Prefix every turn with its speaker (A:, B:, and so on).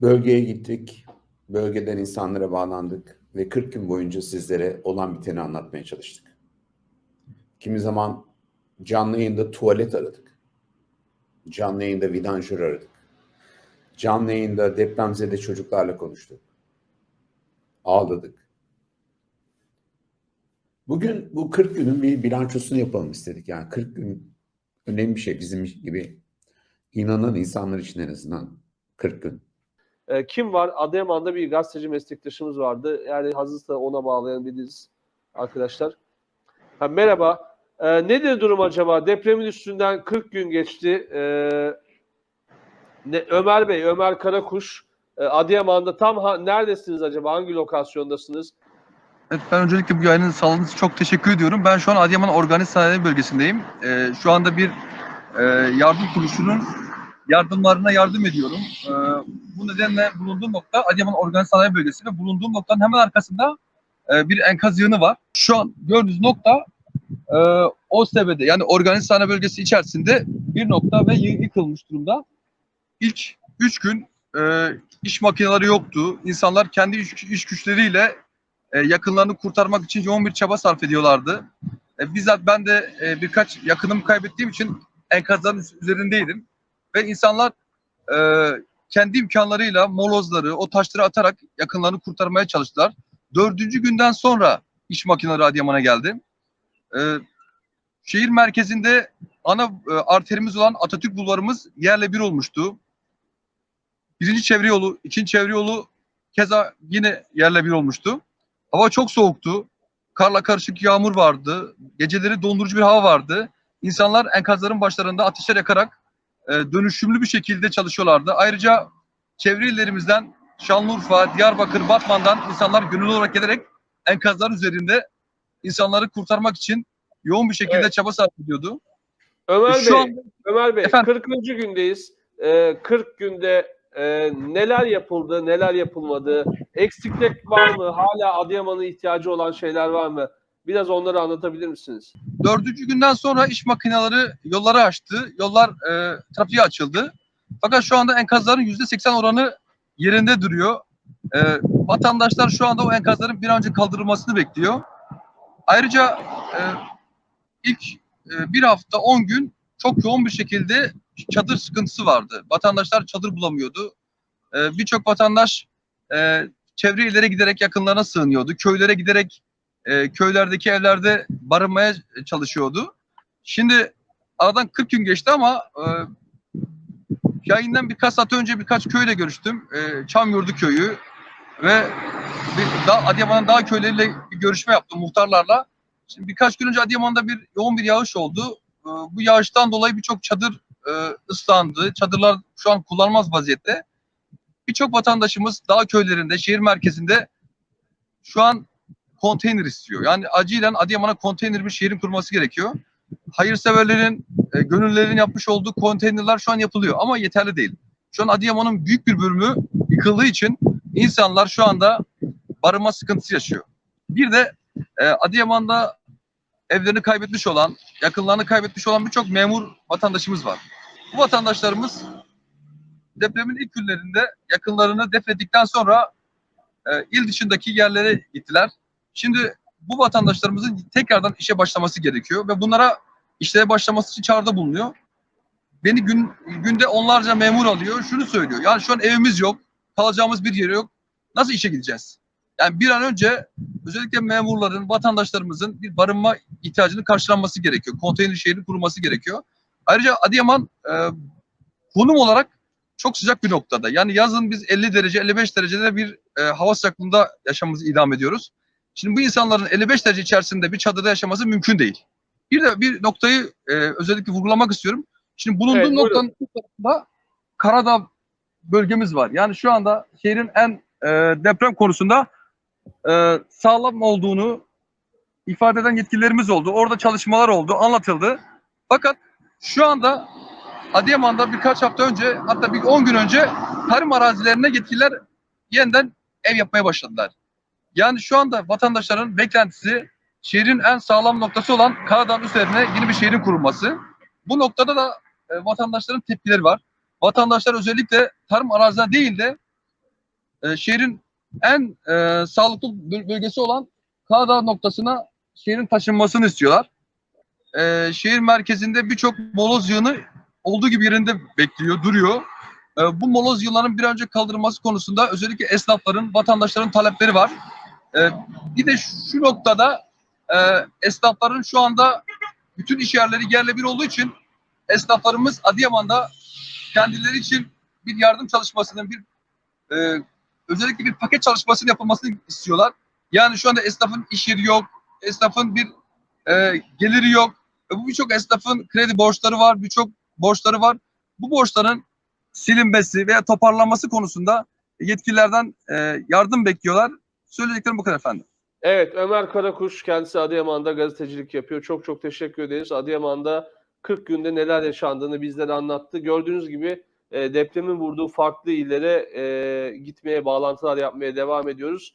A: Bölgeye gittik. Bölgeden insanlara bağlandık ve 40 gün boyunca sizlere olan biteni anlatmaya çalıştık. Kimi zaman canlı yayında tuvalet aradık. Canlı yayında vidanjör aradık. Canlı yayında depremzede çocuklarla konuştuk. Ağladık. Bugün bu 40 günün bir bilançosunu yapalım istedik. Yani 40 gün önemli bir şey bizim gibi inanan insanlar için en azından 40 gün.
B: E, kim var? Adıyaman'da bir gazeteci meslektaşımız vardı. Yani hazırsa ona bağlayan biliriz arkadaşlar. Ha, merhaba. E, nedir durum acaba? Depremin üstünden 40 gün geçti. E, ne, Ömer Bey, Ömer Karakuş. E, Adıyaman'da tam ha, neredesiniz acaba? Hangi lokasyondasınız?
C: Evet, ben öncelikle bu yayının sağladığınız çok teşekkür ediyorum. Ben şu an Adıyaman Organik Sanayi Bölgesi'ndeyim. Ee, şu anda bir e, yardım kuruluşunun yardımlarına yardım ediyorum. Ee, bu nedenle bulunduğum nokta Adıyaman Organik Sanayi Bölgesi ve bulunduğum noktanın hemen arkasında e, bir enkaz yığını var. Şu an gördüğünüz nokta e, OSB'de yani Organik Sanayi Bölgesi içerisinde bir nokta ve yı- yıkılmış durumda. İlk üç gün e, iş makineleri yoktu. İnsanlar kendi iş, iş güçleriyle e, yakınlarını kurtarmak için yoğun bir çaba sarf ediyorlardı. E, bizzat ben de e, birkaç yakınımı kaybettiğim için enkazların üz- üzerindeydim. Ve insanlar e, kendi imkanlarıyla molozları, o taşları atarak yakınlarını kurtarmaya çalıştılar. Dördüncü günden sonra iş makineleri Adıyaman'a geldi. E, şehir merkezinde ana e, arterimiz olan Atatürk Bulvarımız yerle bir olmuştu. Birinci çevre yolu, ikinci çevre yolu keza yine yerle bir olmuştu. Hava çok soğuktu. Karla karışık yağmur vardı. Geceleri dondurucu bir hava vardı. İnsanlar enkazların başlarında ateşler yakarak e, dönüşümlü bir şekilde çalışıyorlardı. Ayrıca çevre illerimizden Şanlıurfa, Diyarbakır, Batman'dan insanlar gönüllü olarak gelerek enkazlar üzerinde insanları kurtarmak için yoğun bir şekilde
B: Evet.
C: çaba sarf ediyordu.
B: Ömer
C: Şu
B: Bey,
C: anda-
B: Ömer Bey,
C: Efendim?
B: 40. gündeyiz. E, 40 günde e, neler yapıldı, neler yapılmadı? Eksiklik var mı? Hala Adıyaman'ın ihtiyacı olan şeyler var mı? Biraz onları anlatabilir misiniz?
C: Dördüncü günden sonra iş makineleri yolları açtı. Yollar e, trafiğe açıldı. Fakat şu anda enkazların yüzde seksen oranı yerinde duruyor. E, vatandaşlar şu anda o enkazların bir an önce kaldırılmasını bekliyor. Ayrıca e, ilk e, bir hafta on gün çok yoğun bir şekilde çadır sıkıntısı vardı. Vatandaşlar çadır bulamıyordu. E, Birçok vatandaş e, çevre illere giderek yakınlarına sığınıyordu. Köylere giderek e, köylerdeki evlerde barınmaya çalışıyordu. Şimdi aradan 40 gün geçti ama e, yayından birkaç saat önce birkaç köyle görüştüm. E, Çamyurdu köyü ve bir, daha, Adıyaman'ın daha köyleriyle bir görüşme yaptım muhtarlarla. Şimdi birkaç gün önce Adıyaman'da bir yoğun bir yağış oldu. E, bu yağıştan dolayı birçok çadır e, ıslandı. Çadırlar şu an kullanılmaz vaziyette. Birçok vatandaşımız dağ köylerinde, şehir merkezinde şu an konteyner istiyor. Yani acilen Adıyaman'a konteyner bir şehrin kurması gerekiyor. Hayırseverlerin, e, gönüllülerin yapmış olduğu konteynerler şu an yapılıyor ama yeterli değil. Şu an Adıyaman'ın büyük bir bölümü yıkıldığı için insanlar şu anda barınma sıkıntısı yaşıyor. Bir de e, Adıyaman'da evlerini kaybetmiş olan, yakınlarını kaybetmiş olan birçok memur vatandaşımız var. Bu vatandaşlarımız depremin ilk günlerinde yakınlarını defnettikten sonra e, il dışındaki yerlere gittiler. Şimdi bu vatandaşlarımızın tekrardan işe başlaması gerekiyor ve bunlara işlere başlaması için çağrıda bulunuyor. Beni gün günde onlarca memur alıyor. Şunu söylüyor. Yani şu an evimiz yok. Kalacağımız bir yer yok. Nasıl işe gideceğiz? Yani bir an önce özellikle memurların, vatandaşlarımızın bir barınma ihtiyacını karşılanması gerekiyor. Konteyner şehrin kurulması gerekiyor. Ayrıca Adıyaman e, konum olarak çok sıcak bir noktada. Yani yazın biz 50 derece, 55 derecede bir e, hava sıcaklığında yaşamımızı idam ediyoruz. Şimdi bu insanların 55 derece içerisinde bir çadırda yaşaması mümkün değil. Bir de bir noktayı e, özellikle vurgulamak istiyorum. Şimdi bulunduğum
B: Evet,
C: noktanın tarafında Karadağ bölgemiz var. Yani şu anda şehrin en e, deprem konusunda e, sağlam olduğunu ifade eden yetkililerimiz oldu. Orada çalışmalar oldu, anlatıldı. Fakat şu anda Adıyaman'da birkaç hafta önce hatta bir 10 gün önce tarım arazilerine yetkililer yeniden ev yapmaya başladılar. Yani şu anda vatandaşların beklentisi şehrin en sağlam noktası olan Karadağ üzerine yeni bir şehrin kurulması. Bu noktada da e, vatandaşların tepkileri var. Vatandaşlar özellikle tarım arazilerine değil de e, şehrin en e, sağlıklı böl- bölgesi olan Karadağ noktasına şehrin taşınmasını istiyorlar. E, şehir merkezinde birçok moloz yığını olduğu gibi yerinde bekliyor, duruyor. E, bu moloz yığınlarının bir an önce kaldırılması konusunda özellikle esnafların, vatandaşların talepleri var. E, bir de şu noktada e, esnafların şu anda bütün iş yerleri yerle bir olduğu için esnaflarımız Adıyaman'da kendileri için bir yardım çalışmasının bir e, özellikle bir paket çalışmasının yapılmasını istiyorlar. Yani şu anda esnafın iş yeri yok, esnafın bir e, geliri yok. E, bu birçok esnafın kredi borçları var, birçok borçları var. Bu borçların silinmesi veya toparlanması konusunda yetkililerden e, yardım bekliyorlar. Söyleyeceklerim bu kadar efendim.
B: Evet Ömer Karakuş kendisi Adıyaman'da gazetecilik yapıyor. Çok çok teşekkür ederiz. Adıyaman'da 40 günde neler yaşandığını bizlere anlattı. Gördüğünüz gibi e, depremin vurduğu farklı illere e, gitmeye, bağlantılar yapmaya devam ediyoruz.